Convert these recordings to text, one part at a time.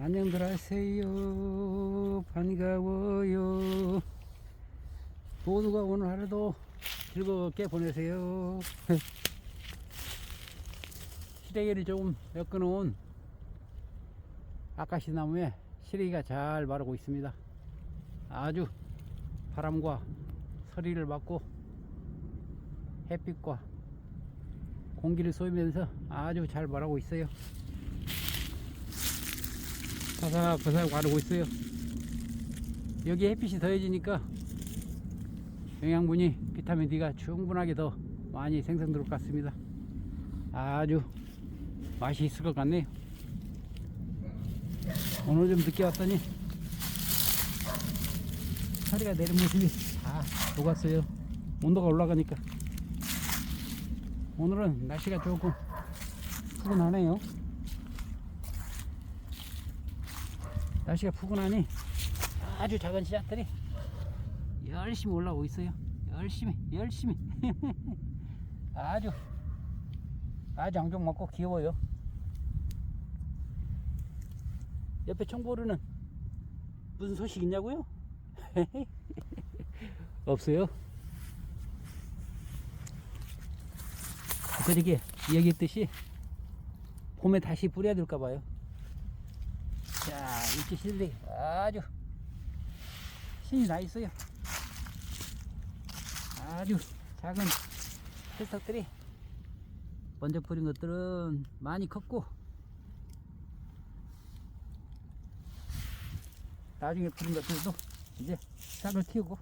안녕들 하세요. 반가워요. 모두가 오늘 하루도 즐겁게 보내세요. 시래기를 조금 엮어놓은 아카시 나무에 시래기가 잘 마르고 있습니다. 아주 바람과 서리를 맞고 햇빛과 공기를 쏘면서 아주 잘 마르고 있어요. 바삭바삭 마르고 있어요. 여기 햇빛이 더해지니까 영양분이 비타민 D가 충분하게 더 많이 생성될 것 같습니다. 아주 맛이 있을 것 같네요. 오늘 좀 늦게 왔더니 서리가 내린 모습이 다 녹았어요. 온도가 올라가니까. 오늘은 날씨가 조금 푸근하네요. 날씨가 푸근하니 아주 작은 씨앗들이 열심히 올라오고 있어요. 열심히, 열심히. 아주, 아주 앙종 먹고 귀여워요. 옆에 청보르는 무슨 소식 있냐고요? 없어요. 그저께 얘기했듯이 봄에 다시 뿌려야 될까 봐요. 자, 이렇게 실리 아주 신이 나 있어요. 아주 작은 풀석들이 먼저 뿌린 것들은 많이 컸고 나중에 뿌린 것들도 이제 싹을 틔우고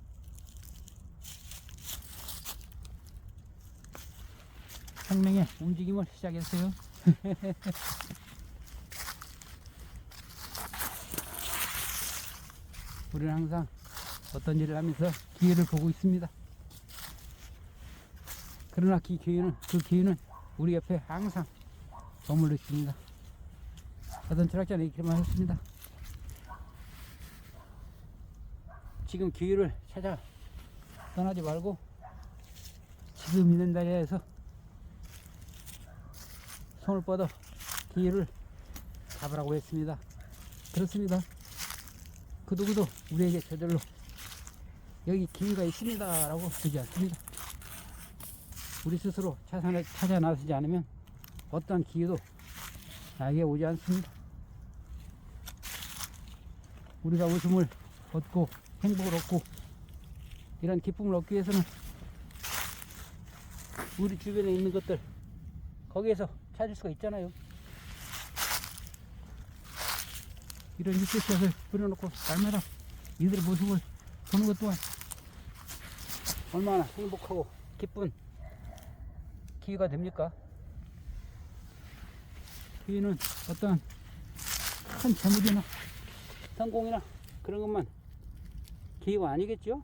생명의 움직임을 시작했어요. 우리는 항상 어떤 일을 하면서 기회를 보고 있습니다. 그러나 그 기회는, 그 기회는 우리 옆에 항상 머물러 있습니다. 어떤 철학자는 이렇게 말했습니다. 지금 기회를 찾아 떠나지 말고 지금 있는 자리에서 손을 뻗어 기회를 잡으라고 했습니다. 그렇습니다. 그 누구도 우리에게 저절로 여기 기회가 있습니다 라고 하지 않습니다. 우리 스스로 차산을 찾아 나서지 않으면 어떠한 기회도 나에게 오지 않습니다. 우리가 웃음을 얻고 행복을 얻고 이런 기쁨을 얻기 위해서는 우리 주변에 있는 것들 거기에서 찾을 수가 있잖아요. 이런 육개샷을 뿌려놓고 날마다 이들의 모습을 보는 것 또한 얼마나 행복하고 기쁜 기회가 됩니까? 기회는 어떤 큰 재물이나 성공이나 그런 것만 기회가 아니겠죠?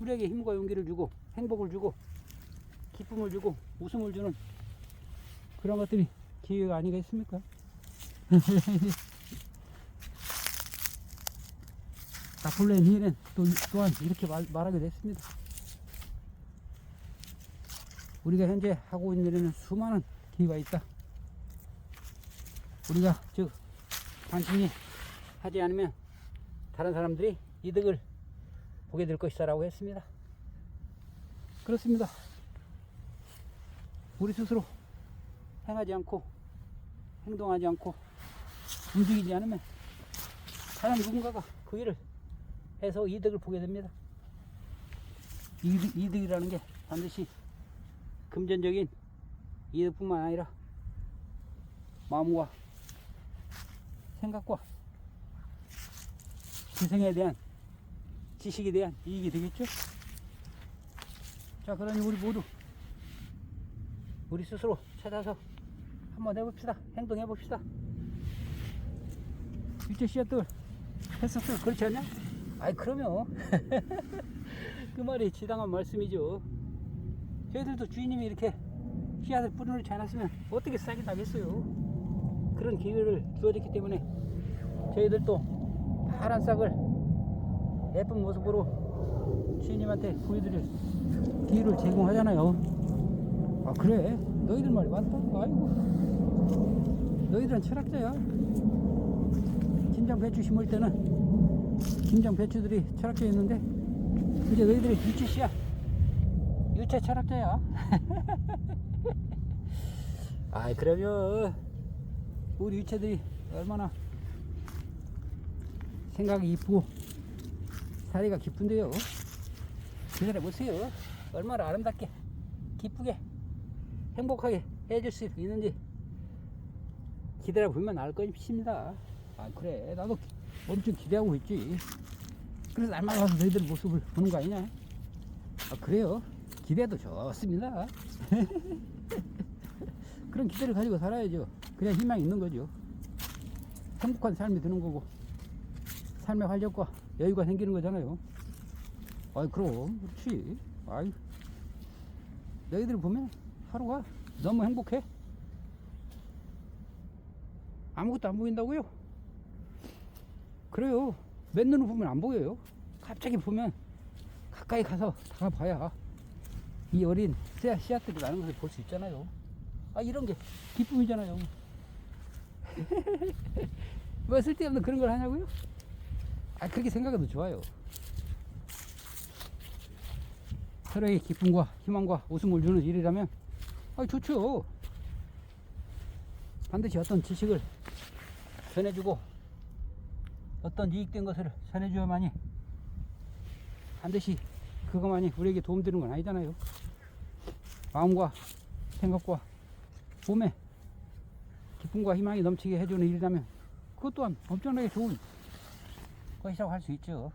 우리에게 힘과 용기를 주고 행복을 주고 기쁨을 주고 웃음을 주는 그런 것들이 기회가 아니겠습니까? 나폴레옹 힐은 또, 또한 이렇게 말, 말하게 됐습니다. 우리가 현재 하고 있는 일에는 수많은 기회가 있다. 우리가 즉 관심이 하지 않으면 다른 사람들이 이득을 보게 될 것이다라고 했습니다. 그렇습니다. 우리 스스로 행하지 않고 행동하지 않고 움직이지 않으면 다른 누군가가 그 일을 해서 이득을 보게 됩니다. 이득, 이득이라는 게 반드시 금전적인 이득뿐만 아니라 마음과 생각과 지성에 대한 지식에 대한 이익이 되겠죠? 자, 그러니 우리 모두 우리 스스로 찾아서 한번 해봅시다. 행동해 봅시다. 일제 씨앗들 했었어. 그렇지 않냐? 아이, 그러면. 그 말이 지당한 말씀이죠. 저희들도 주인님이 이렇게 씨앗을 뿌려놓지 않았으면 어떻게 싹이 나겠어요. 그런 기회를 주어졌기 때문에 저희들도 파란 싹을 예쁜 모습으로 주인님한테 보여드릴 기회를 제공하잖아요. 아 그래? 너희들 말이 맞다. 아이고 너희들은 철학자야. 김장 배추 심을 때는 김장 배추들이 철학되어 있는데 이제 너희들이 유치씨야. 유체 철학자야. 아이 그러면 우리 유체들이 얼마나 생각이 이쁘고 사리가 깊은데요. 기다려 보세요. 얼마나 아름답게 기쁘게 행복하게 해줄 수 있는지 기다려 보면 알 것입니다. 아 그래. 나도 기- 엄청 기대하고 있지. 그래서 날마다 와서 너희들 모습을 보는 거 아니냐? 아 그래요? 기대도 좋습니다. 그런 기대를 가지고 살아야죠. 그래야 희망이 있는 거죠. 행복한 삶이 드는 거고 삶의 활력과 여유가 생기는 거잖아요. 아이 그럼 그렇지. 아이 너희들 보면 하루가 너무 행복해. 아무것도 안 보인다고요? 그래요. 맨눈으로 보면 안 보여요. 갑자기 보면 가까이 가서 다가봐야 이 어린 씨앗, 씨앗들이 나는 것을 볼 수 있잖아요. 아 이런 게 기쁨이잖아요. 뭐 쓸데없는 그런 걸 하냐고요? 아 그렇게 생각해도 좋아요. 서로의 기쁨과 희망과 웃음을 주는 일이라면 아 좋죠. 반드시 어떤 지식을 전해주고 어떤 이익된 것을 전해줘야만이 반드시 그것만이 우리에게 도움되는 건 아니잖아요. 마음과 생각과 몸에 기쁨과 희망이 넘치게 해주는 일이라면 그것 또한 엄청나게 좋은 것이라고 할 수 있죠.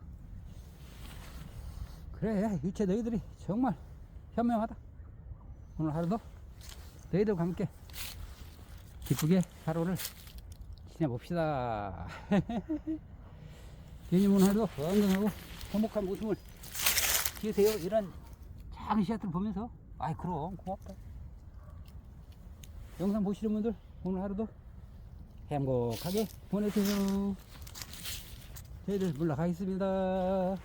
그래 유체 너희들이 정말 현명하다. 오늘 하루도 너희들과 함께 기쁘게 하루를 지내봅시다. 하루도 건강하고 행복한 웃음을 지으세요. 이런 작은 씨앗들 보면서. 아이 그럼 고맙다. 영상 보시는 분들 오늘 하루도 행복하게 보내세요. 저희들 물러가겠습니다.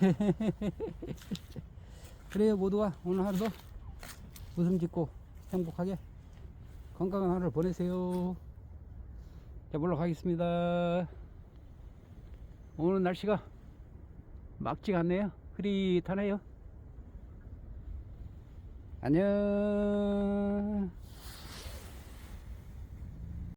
그래요 모두가 오늘 하루도 웃음 짓고 행복하게 건강한 하루를 보내세요 자 물러가겠습니다. 오늘 날씨가 막지가 않네요. 흐릿하네요. 안녕